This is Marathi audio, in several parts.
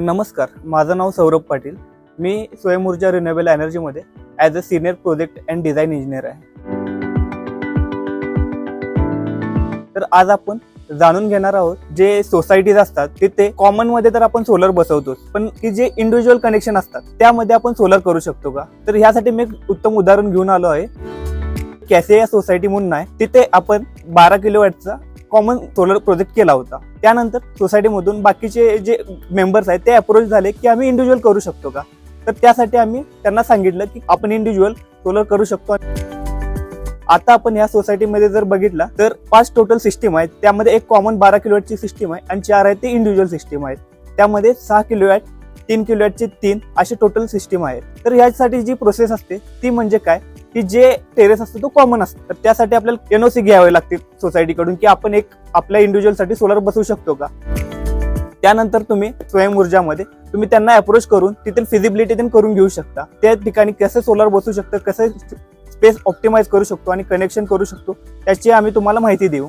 नमस्कार माझं नाव सौरभ पाटील. मी Swayamurja renewable एनर्जीमध्ये as a senior project and design engineer आहे. तर आज आपण जाणून घेणार आहोत जे सोसायटीज असतात तिथे कॉमनमध्ये तर आपण सोलर बसवतोच पण की जे इंडिव्हिज्युअल कनेक्शन असतात त्यामध्ये आपण सोलर करू शकतो का? तर ह्यासाठी मी एक उत्तम उदाहरण घेऊन आलो आहे. कॅसे या सोसायटी म्हणून आहे तिथे आपण बारा किलो वॅटचा कॉमन सोलर प्रोजेक्ट केला होता. त्यानंतर सोसायटीमधून बाकीचे जे मेंबर्स आहेत ते अप्रोच झाले की आम्ही इंडिव्हिज्युअल करू शकतो का? तर त्यासाठी आम्ही त्यांना सांगितलं की आपण इंडिव्हिज्युअल सोलर करू शकतो. आता आपण या सोसायटीमध्ये जर बघितला तर पाच टोटल सिस्टीम आहेत. त्यामध्ये एक कॉमन बारा किलोवॅटची सिस्टीम आहे आणि चार आहेत ते इंडिव्हिज्युअल सिस्टीम आहेत. त्यामध्ये सहा किलोवॅट तीन किलोवॅटचे तीन असे टोटल सिस्टीम आहेत. तर यासाठी जी प्रोसेस असते ती म्हणजे काय? की जे टेरेस असतो तो कॉमन असतो. तर त्यासाठी आपल्याला एनओसी घ्यावे लागते सोसायटीकडून की आपण एक आपल्या इंडिव्हिज्युअलसाठी सोलर बसवू शकतो का? त्यानंतर तुम्ही स्वयं ऊर्जामध्ये तुम्ही त्यांना अप्रोच करून तिथील फिजिबिलिटी करून घेऊ शकता. त्या ठिकाणी कसं सोलर बसू शकतं कसं स्पेस ऑप्टिमाइज करू शकतो आणि कनेक्शन करू शकतो याची आम्ही तुम्हाला माहिती देऊ.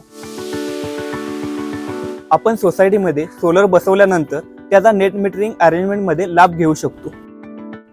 आपण सोसायटीमध्ये सोलर बसवल्यानंतर त्याचा नेट मीटरिंग अरेंजमेंटमध्ये लाभ घेऊ शकतो.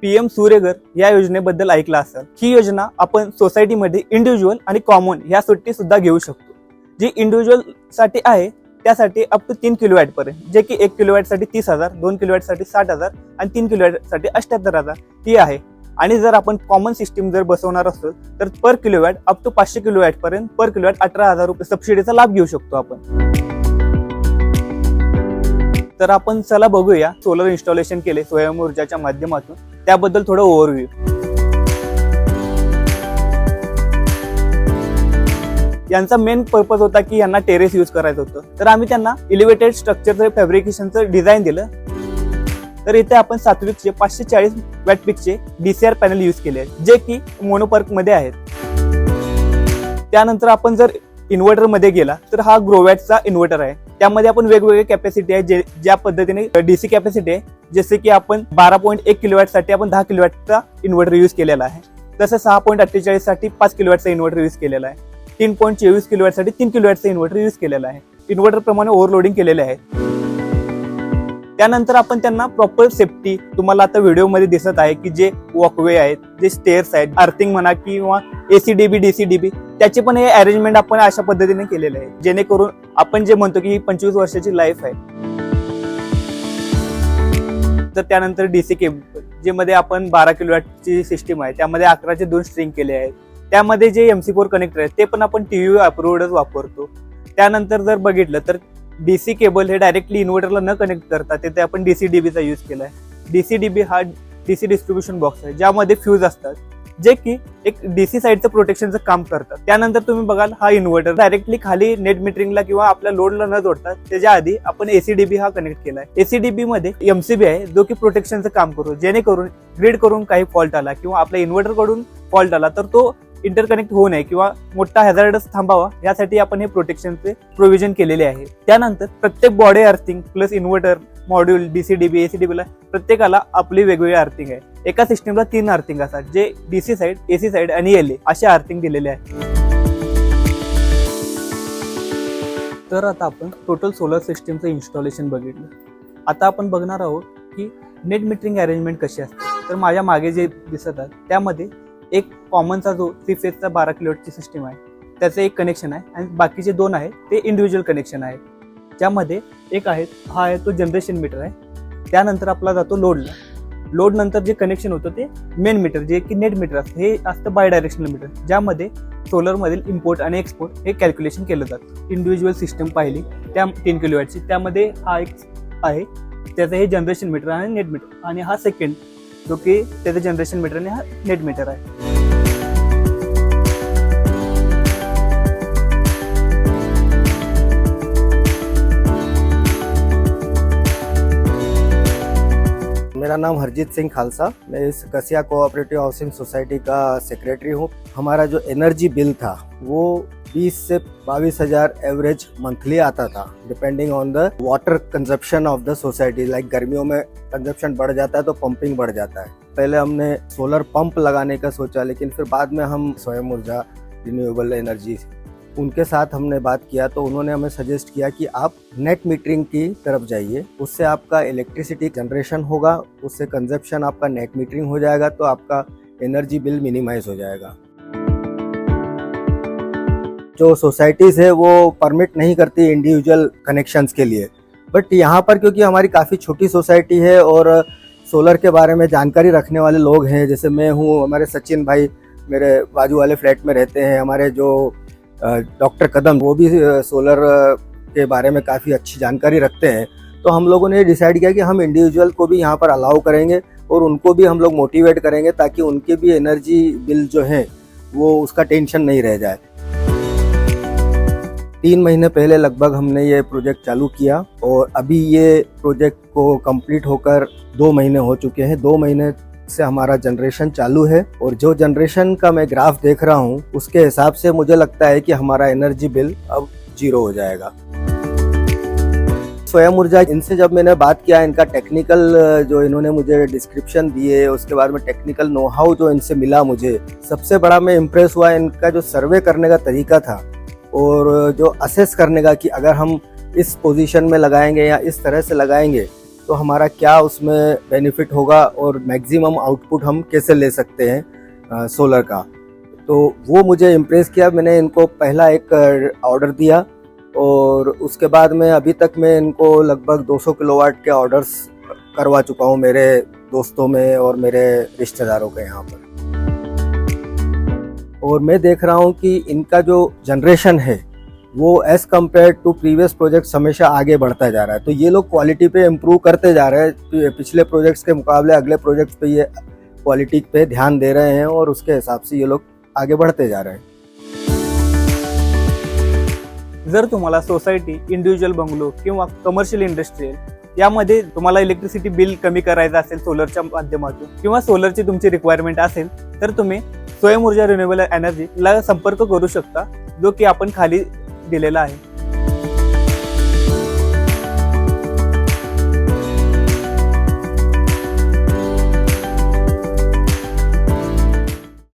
पीएम सूर्यघर या योजनेबद्दल ऐकला असाल ही योजना आपण सोसायटीमध्ये इंडिव्हिज्युअल आणि कॉमन ह्या सुट्टी सुद्धा घेऊ शकतो. जी इंडिव्हिज्युअलसाठी आहे त्यासाठी अप टू तीन किलोवॅट पर्यंत जे की एक किलोवॅटसाठी साठी तीस हजार दोन किलोवॅटसाठी साठी साठ हजार आणि तीन किलोवॅटसाठी साठी अठ्याहत्तर हजार ही आहे. आणि जर आपण कॉमन सिस्टीम जर बसवणार असतो तर per kilo watt up to पाचशे किलोवॅटपर्यंत पर्यंत पर किलोवॅट अठरा हजार रुपये सबसिडीचा लाभ घेऊ शकतो आपण. तर आपण चला बघूया. सोलर इन्स्टॉलेशन केले स्वयं ऊर्जाच्या माध्यमातून. त्याबद्दल थोडं ओव्हरव्ह्यू यांचा मेन पर्पज होता की यांना टेरेस यूज करायचं होतं. तर आम्ही त्यांना इलिव्हेटेड स्ट्रक्चरचं फॅब्रिकेशनचं डिझाईन दिलं. तर इथे आपण सात्विकचे पाचशे चाळीस वॅट पिकचे डीसीआर पॅनल यूज केले आहेत जे की मोनोपार्कमध्ये आहेत. त्यानंतर आपण जर इन्व्हर्टरमध्ये गेला तर हा ग्रोवॅटचा इन्व्हर्टर आहे. त्यामध्ये आपण वेगवेगळे कॅपॅसिटी आहे जे ज्या पद्धतीने डीसी कॅपॅसिटी आहे. जसे की आपण बारा पॉईंट एक किलोवॅटसाठी आपण दहा किलोवॅटचा इन्व्हर्टर यूज केलेला आहे. तसं सहा पॉईंट अठ्ठेचाळीससाठी पाच किलोवॅटचा इन्व्हर्टर यूज केलेला आहे. तीन पॉईंट चोवीस किलोवॅटसाठी तीन किलोवॅटचा इन्व्हर्टर यूज केलेला आहे. इन्व्हर्टर प्रमाणे ओव्हरलोडिंग केलेले आहे. त्यानंतर आपण त्यांना प्रॉपर सेफ्टी तुम्हाला आता व्हिडिओमध्ये दिसत आहे की जे वॉकवे आहेत जे स्टेअर्स आहेत अर्थिंग म्हणा किंवा एसी डीबी डीसी डीबी त्याचे पण हे अरेंजमेंट आपण अशा पद्धतीने केलेले आहे. जेणेकरून आपण जे म्हणतो की ही पंचवीस वर्षाची लाईफ आहे. तर त्यानंतर डीसी केबल जे मध्ये आपण बारा किलोवॅटची सिस्टीम आहे त्यामध्ये अकराचे दोन स्ट्रिंग केले आहेत. त्यामध्ये जे एमसी फोर कनेक्टर आहेत ते पण आपण टीव्ही अप्रूव्हडच वापरतो. त्यानंतर जर बघितलं तर डीसी केबल हे डायरेक्टली इन्व्हर्टरला न कनेक्ट करता तिथे आपण डीसी डीबीचा यूज केलाय. डीसी डीबी हा डीसी डिस्ट्रीब्युशन बॉक्स आहे ज्यामध्ये फ्यूज असतात जे की एक डीसी साईडचं प्रोटेक्शनचं काम करतात. त्यानंतर तुम्ही बघाल हा इन्व्हर्टर डायरेक्टली खाली नेट मीटरिंगला किंवा आपल्या लोडला न जोडता त्याच्या आधी आपण एसीडीबी हा कनेक्ट केला केलाय एसीडीबी मध्ये एमसीबी आहे जो की प्रोटेक्शनचं काम करतो जेणेकरून ग्रीड करून काही फॉल्ट आला किंवा आपल्या इन्व्हर्टरकडून फॉल्ट आला तर तो इंटरकनेक्ट होऊ नये किंवा मोठा हॅझार्डस थांबावा यासाठी आपण हे प्रोटेक्शनचे प्रोव्हिजन केलेले आहे. त्यानंतर प्रत्येक body earthing plus inverter module DCDB एसीडीबीला प्रत्येकाला आपली वेगवेगळी अर्थिंग आहे. एका सिस्टीमला तीन अर्थिंग असतात जे डीसी साईड एसी साईड आणि एल ए असे अर्थिंग दिलेले आहे. तर आता आपण टोटल सोलर सिस्टीमचं इन्स्टॉलेशन बघितलं. आता आपण बघणार आहोत की नेट मीटरिंग अरेंजमेंट कशी असते. तर माझ्या मागे जे दिसत आहे त्यामध्ये एक कॉमनचा जो थ्री फेजचा बारा किलोची सिस्टीम आहे त्याचं एक कनेक्शन आहे आणि बाकीचे दोन आहे ते इंडिव्हिज्युअल कनेक्शन आहे ज्यामध्ये एक आहे हा आहे तो जनरेशन मीटर आहे. त्यानंतर आपला जातो लोडला लोड नंतर जे कनेक्शन होतं ते मेन मीटर जे की नेट मीटर असतं हे असतं बाय डायरेक्शनल मीटर ज्यामध्ये सोलरमधील इम्पोर्ट आणि एक्सपोर्ट हे कॅल्क्युलेशन केलं जातं. इंडिव्हिज्युअल सिस्टम पाहिली त्या तीन किलोवॅटची त्यामध्ये हा एक आहे त्याचं हे जनरेशन मीटर आणि नेट मीटर आणि हा सेकंड जो की त्याचं जनरेशन मीटर हा नेट मीटर आहे मेरा नाम हरजीत सिंह खालसा। मैं इस कसिया कोऑपरेटिव हाउसिंग सोसाइटी का सेक्रेटरी हूँ। हमारा जो एनर्जी बिल था, वो 20 से बाईस हज़ार एवरेज मंथली आता था। Depending on the water consumption of the society like गर्मियों में कंजप्शन बढ़ जाता है तो पंपिंग बढ़ जाता है। पहले हमने सोलर पंप लगाने का सोचा, लेकिन फिर बाद में हम स्वयं ऊर्जा रिन्यूएबल एनर्जी उनके साथ हमने बात किया तो उन्होंने हमें सजेस्ट किया कि आप नेट मीटरिंग की तरफ़ जाइए। उससे आपका इलेक्ट्रिसिटी जनरेशन होगा, उससे कंजप्शन आपका नेट मीटरिंग हो जाएगा तो आपका एनर्जी बिल मिनिमाइज हो जाएगा। जो सोसाइटीज़ है, वो परमिट नहीं करती इंडिविजुअल कनेक्शंस के लिए। बट यहाँ पर क्योंकि हमारी काफ़ी छोटी सोसाइटी है और सोलर के बारे में जानकारी रखने वाले लोग हैं, जैसे मैं हूँ, हमारे सचिन भाई मेरे बाजू वाले फ्लैट में रहते हैं, हमारे जो डॉक्टर कदम, वो भी सोलर के बारे में काफ़ी अच्छी जानकारी रखते हैं। तो हम लोगों ने डिसाइड किया कि हम इंडिविजुअल को भी यहाँ पर अलाउ करेंगे और उनको भी हम लोग मोटिवेट करेंगे ताकि उनके भी एनर्जी बिल जो है, वो उसका टेंशन नहीं रह जाए। तीन महीने पहले लगभग हमने ये प्रोजेक्ट चालू किया और अभी ये प्रोजेक्ट को कंप्लीट होकर दो महीने हो चुके हैं। दो महीने से हमारा जनरेशन चालू है और जो जनरेशन का मैं ग्राफ देख रहा हूँ, उसके हिसाब से मुझे लगता है कि हमारा एनर्जी बिल अब ज़ीरो हो जाएगा। स्वयं ऊर्जा, इनसे जब मैंने बात किया, इनका टेक्निकल जो इन्होंने मुझे डिस्क्रिप्शन दिए, उसके बाद में टेक्निकल नो हाउ जो इनसे मिला मुझे, सबसे बड़ा मैं इम्प्रेस हुआ इनका जो सर्वे करने का तरीका था। और जो असेस करने का कि अगर हम इस पोजीशन में लगाएँगे या इस तरह से लगाएँगे तो हमारा क्या उसमें बेनिफिट होगा और मैक्सिमम आउटपुट हम कैसे ले सकते हैं आ, सोलर का? तो वो मुझे इम्प्रेस किया मैंने इनको पहला एक ऑर्डर दिया और उसके बाद में अभी तक मैं इनको लगभग 200 किलोवाट के ऑर्डर्स करवा चुका हूँ मेरे दोस्तों में और मेरे रिश्तेदारों के यहाँ पर। और मैं देख रहा हूँ कि इनका जो जनरेशन है वो as compared to previous projects हमेशा आगे बढ़ता जा रहा है। तो ये लोग क्वालिटी पे इम्प्रूव करते जा रहे हैं। पिछले प्रोजेक्ट्स के मुकाबले अगले प्रोजेक्ट्स पे ये क्वालिटी पे ध्यान दे रहे हैं और उसके हिसाब से ये लोग आगे बढ़ते जा रहे हैं। जर तुम्हाला सोसायटी इंडिव्हिज्युअल बंगलो किंवा कमर्शियल इंडस्ट्रीयल यामध्ये तुम्हाला इलेक्ट्रिसिटी बिल कमी करायचं असेल सोलरच्या माध्यमातून किंवा सोलरची तुमची रिक्वायरमेंट असेल तर तुम्ही स्वयं ऊर्जा रिन्युएबल एनर्जीला संपर्क करू शकता जो की आपण खाली दिलेला आहे.